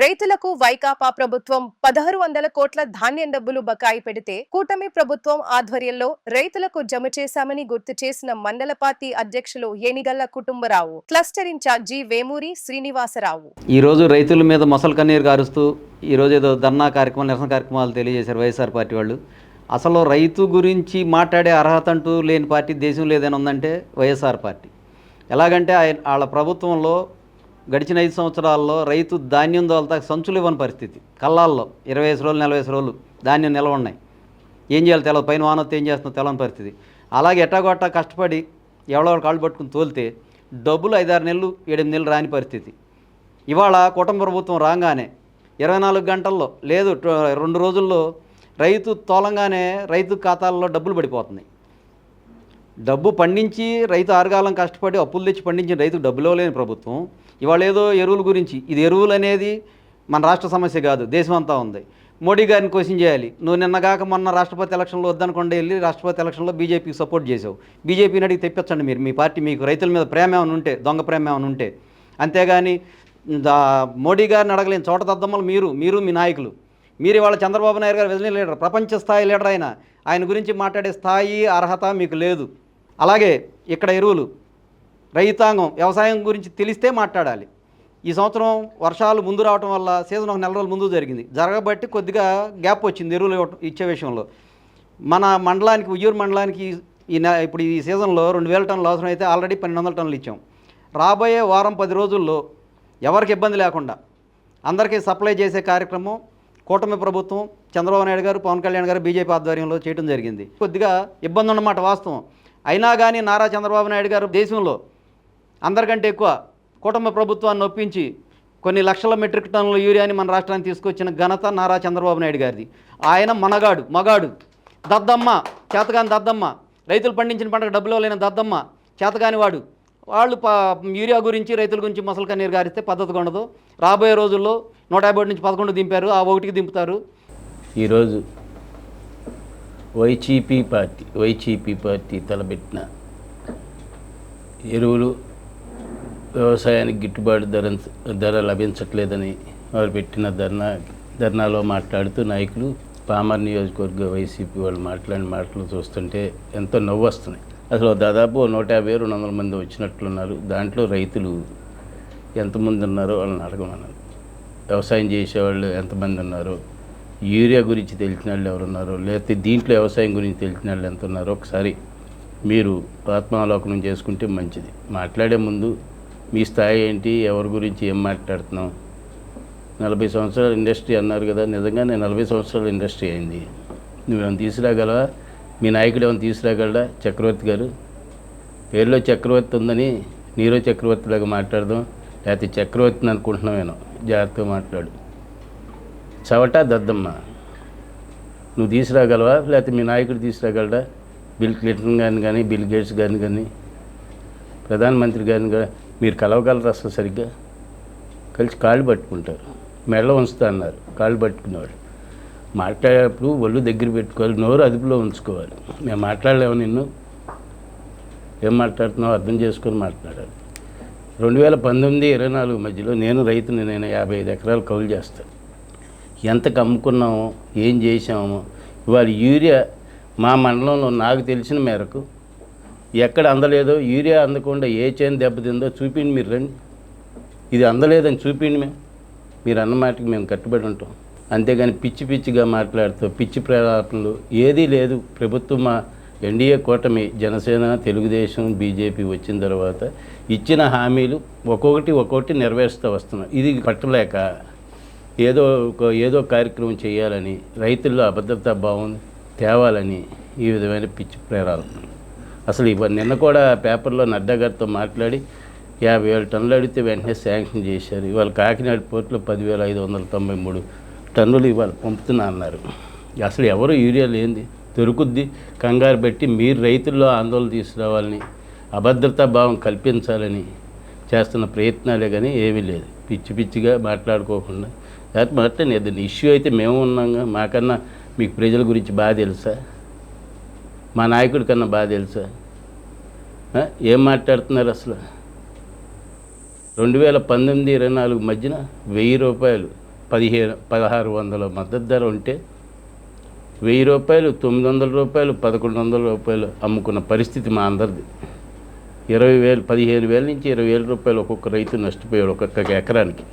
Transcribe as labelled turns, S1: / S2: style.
S1: రైతులకు వైకాపా ప్రభుత్వం పదహారు వందల కోట్ల ధాన్యం డబ్బులు బకాయి పెడితే కూటమి ప్రభుత్వం ఆధ్వర్యంలో రైతులకు జమ చేశామని గుర్తు చేసిన మండల పార్టీ అధ్యక్షులు Enigalla Kutumbarao cluster incharge G Vemuri Srinivasarao.
S2: రోజు రైతుల మీద మొసలు కన్నీరు కారుస్తూ రోజు ఏదో ధర్నా కార్యక్రమాలు నిరసన కార్యక్రమాలు తెలియజేశారు వైఎస్ఆర్ పార్టీ వాళ్ళు. అసలు రైతు గురించి మాట్లాడే అర్హత అంటూ లేని పార్టీ దేశం లేదని ఉందంటే వైఎస్ఆర్ పార్టీ. ఎలాగంటే ఆయన వాళ్ళ ప్రభుత్వంలో గడిచిన ఐదు సంవత్సరాల్లో రైతు ధాన్యం దోలతా సంచులు ఇవ్వని పరిస్థితి. కళ్ళాల్లో ఇరవై ఐదు రోజులు నలభై ఐదు రోజులు ధాన్యం నిల్వ ఉన్నాయి. ఏం చేయాలి తెలవదు పైన వానొత్తి ఏం చేస్తుందో తెలవని పరిస్థితి. అలాగే ఎట్టాగొట్టా కష్టపడి ఎవడో కాళ్ళు పట్టుకుని తోలితే డబ్బులు ఐదారు నెలలు ఏడెనిమిది నెలలు రాని పరిస్థితి. ఇవాళ కుటుంబ ప్రభుత్వం రాగానే ఇరవై నాలుగు గంటల్లో లేదు రెండు రోజుల్లో రైతు తోలంగానే రైతు ఖాతాల్లో డబ్బులు పడిపోతున్నాయి. డబ్బు పండించి రైతు ఆరుగాలం కష్టపడి అప్పులు తెచ్చి పండించిన రైతు డబ్బులు ఇవ్వలేని ప్రభుత్వం. ఇవాళ ఏదో ఎరువుల గురించి. ఇది ఎరువులు అనేది మన రాష్ట్ర సమస్య కాదు దేశమంతా ఉంది. మోడీ గారిని క్వశ్చన్ చేయాలి. నువ్వు నిన్నగాక మొన్న రాష్ట్రపతి ఎలక్షన్లో వద్దనుకుండా వెళ్ళి రాష్ట్రపతి ఎలక్షన్లో బీజేపీకి సపోర్ట్ చేసావు. బీజేపీని అడిగి తెప్పించండి మీరు. మీ పార్టీ మీకు రైతుల మీద ప్రేమ ఏమైనా ఉంటే దొంగ ప్రేమ ఏమైనా ఉంటే. అంతేగాని దా మోడీ గారిని అడగలేని చోట దద్దమ్మలు మీరు మీరు మీ నాయకులు. మీరు ఇవాళ చంద్రబాబు నాయుడు గారు విజన్ లీడర్ ప్రపంచ స్థాయి లీడర్ ఆయన ఆయన గురించి మాట్లాడే స్థాయి అర్హత మీకు లేదు. అలాగే ఇక్కడ ఎరువులు. రైతాంగం వ్యవసాయం గురించి తెలిస్తే మాట్లాడాలి. ఈ సంవత్సరం వర్షాలు ముందు రావటం వల్ల సీజన్ ఒక నెల రోజుల ముందు జరిగింది. జరగబట్టి కొద్దిగా గ్యాప్ వచ్చింది ఎరువులు ఇవ్వటం- ఇచ్చే విషయంలో. మన మండలానికి ఉయ్యూరు మండలానికి ఈ నె ఇప్పుడు ఈ సీజన్లో రెండు వేల టన్నులు అవసరం అయితే ఆల్రెడీ పన్నెండు వందల టన్నులు ఇచ్చాం. రాబోయే వారం పది రోజుల్లో ఎవరికి ఇబ్బంది లేకుండా అందరికీ సప్లై చేసే కార్యక్రమం కూటమి ప్రభుత్వం చంద్రబాబు నాయుడు గారు పవన్ కళ్యాణ్ గారు బీజేపీ ఆధ్వర్యంలో చేయడం జరిగింది. కొద్దిగా ఇబ్బంది ఉన్నమాట వాస్తవం. అయినా కానీ నారా చంద్రబాబు నాయుడు గారు దేశంలో అందరికంటే ఎక్కువ కుటుంబ ప్రభుత్వాన్ని ఒప్పించి కొన్ని లక్షల మెట్రిక్ టన్నుల యూరియాని మన రాష్ట్రానికి తీసుకొచ్చిన ఘనత నారా చంద్రబాబు నాయుడు గారిది. ఆయన మనగాడు మగాడు. దద్దమ్మ చేతగాని దద్దమ్మ. రైతులు పండించిన పంటకు డబ్బులు లేని దద్దమ్మ చేతగాని వాడు. వాళ్ళు యూరియా గురించి రైతుల గురించి మొసలు కన్నీరు గారిస్తే పద్ధతిగా ఉండదు. రాబోయే రోజుల్లో నూట యాభై నుంచి పదకొండు దింపారు ఆ ఒకటికి దింపుతారు.
S3: ఈరోజు వైసీపీ పార్టీ వైసీపీ పార్టీ తలబెట్టిన ఎరువులు వ్యవసాయానికి గిట్టుబాటు ధర ధర లభించట్లేదని వారు పెట్టిన ధర్నా ధర్నాలో మాట్లాడుతూ నాయకులు పామర్ నియోజకవర్గ వైసీపీ వాళ్ళు మాట్లాడిన మాటలు చూస్తుంటే ఎంతో నవ్వు వస్తున్నాయి. అసలు దాదాపు నూట యాభై రెండు వందల మంది వచ్చినట్లున్నారు. దాంట్లో రైతులు ఎంతమంది ఉన్నారో వాళ్ళని అడగమన్నారు వ్యవసాయం చేసేవాళ్ళు ఎంతమంది ఉన్నారో యూరియా గురించి తెలిసిన వాళ్ళు ఎవరున్నారో లేకపోతే దీంట్లో వ్యవసాయం గురించి తెలిసిన వాళ్ళు ఎంత ఉన్నారో ఒకసారి మీరు ఆత్మావలోకనం చేసుకుంటే మంచిది. మాట్లాడే ముందు మీ స్థాయి ఏంటి? ఎవరి గురించి ఏం మాట్లాడుతున్నాం నలభై సంవత్సరాల ఇండస్ట్రీ అన్నారు కదా నిజంగా నేను నలభై సంవత్సరాల ఇండస్ట్రీ అయింది. నువ్వేమైనా తీసుకురాగలవా? మీ నాయకుడు ఏమైనా తీసుకురాగలడా? చక్రవర్తి గారు? పేరులో చక్రవర్తి ఉందని నీరో చక్రవర్తిలాగా మాట్లాడదాం. లేకపోతే చక్రవర్తిని అనుకుంటున్నామేనో జాగ్రత్తగా మాట్లాడు. చవట దద్దమ్మ. నువ్వు తీసుకురాగలవా? లేకపోతే మీ నాయకుడు తీసుకురాగలడా? బిల్ క్లింటన్ గారిని కానీ బిల్ గేట్స్ గారిని కానీ ప్రధానమంత్రి గారిని కానీ మీరు కలవగలరు అసలు సరిగ్గా? కలిసి కాళ్ళు పట్టుకుంటారు. మెడలో ఉంచుతా అన్నారు. కాళ్ళు పట్టుకునేవాడు మాట్లాడేటప్పుడు ఒళ్ళు దగ్గర పెట్టుకోవాలి నోరు అదుపులో ఉంచుకోవాలి. మేము మాట్లాడలేము నిన్ను. ఏం మాట్లాడుతున్నావు? అర్థం చేసుకొని మాట్లాడాలి. రెండు వేల పంతొమ్మిది ఇరవై నాలుగు మధ్యలో నేను రైతుని నేను యాభై ఐదు ఎకరాలు కౌలు చేస్తాను ఎంత కమ్ముకున్నాము? ఏం చేసామో ఇవాళ యూరియా మా మండలంలో నాకు తెలిసిన మేరకు ఎక్కడ అందలేదో? యూరియా అందకుండా ఏ చేను దెబ్బతిందో చూపిండి మీరు రండి. ఇది అందలేదని చూపిండి మేము. మీరు అన్నమాటకి మేము కట్టుబడి ఉంటాం. అంతేగాని పిచ్చి పిచ్చిగా మాట్లాడుతూ పిచ్చి ప్రలాపనలు ఏదీ లేదు. ప్రభుత్వం మా ఎన్డీఏ కూటమి జనసేన తెలుగుదేశం బీజేపీ వచ్చిన తర్వాత ఇచ్చిన హామీలు ఒక్కొక్కటి ఒక్కొక్కటి నెరవేరుస్తూ వస్తున్నాం ఇది పట్టలేక ఏదో ఒక ఏదో కార్యక్రమం చేయాలని రైతుల్లో అభద్రతా భావం తేవాలని ఈ విధమైన పిచ్చి ప్రేరాలు అసలు ఇవ నిన్న కూడా పేపర్లో నడ్డా గారితో మాట్లాడి యాభై వేల టన్నులు అడిగితే వెంటనే శాంక్షన్ చేశారు. ఇవాళ కాకినాడ పోర్టులో పదివేల ఐదు వందల తొంభై మూడు టన్నులు ఇవాళ పంపుతున్నా అన్నారు. అసలు ఎవరు యూరియా లేనిది? దొరుకుద్ది. కంగారు పెట్టి మీరు రైతుల్లో ఆందోళన తీసుకురావాలని అభద్రతా భావం కల్పించాలని చేస్తున్న ప్రయత్నాలే కానీ ఏమీ లేదు. పిచ్చి పిచ్చిగా మాట్లాడుకోకుండా. లేకపోతే మాట్లాడి ఏదైనా ఇష్యూ అయితే మేము ఉన్నాగా. మాకన్నా మీకు ప్రజల గురించి బాగా తెలుసా? మా నాయకుడి కన్నా బాగా తెలుసా. ఏం మాట్లాడుతున్నారు అసలు? రెండు వేల పంతొమ్మిది ఇరవై నాలుగు మధ్యన వెయ్యి రూపాయలు పదిహేను పదహారు వందల మద్దతు ధర ఉంటే వెయ్యి రూపాయలు తొమ్మిది వందల రూపాయలు పదకొండు వందల రూపాయలు అమ్ముకున్న పరిస్థితి మా అందరిది. ఇరవై వేలు పదిహేను వేల నుంచి ఇరవై వేల రూపాయలు ఒక్కొక్క రైతు నష్టపోయాడు ఒక్కొక్క ఎకరానికి.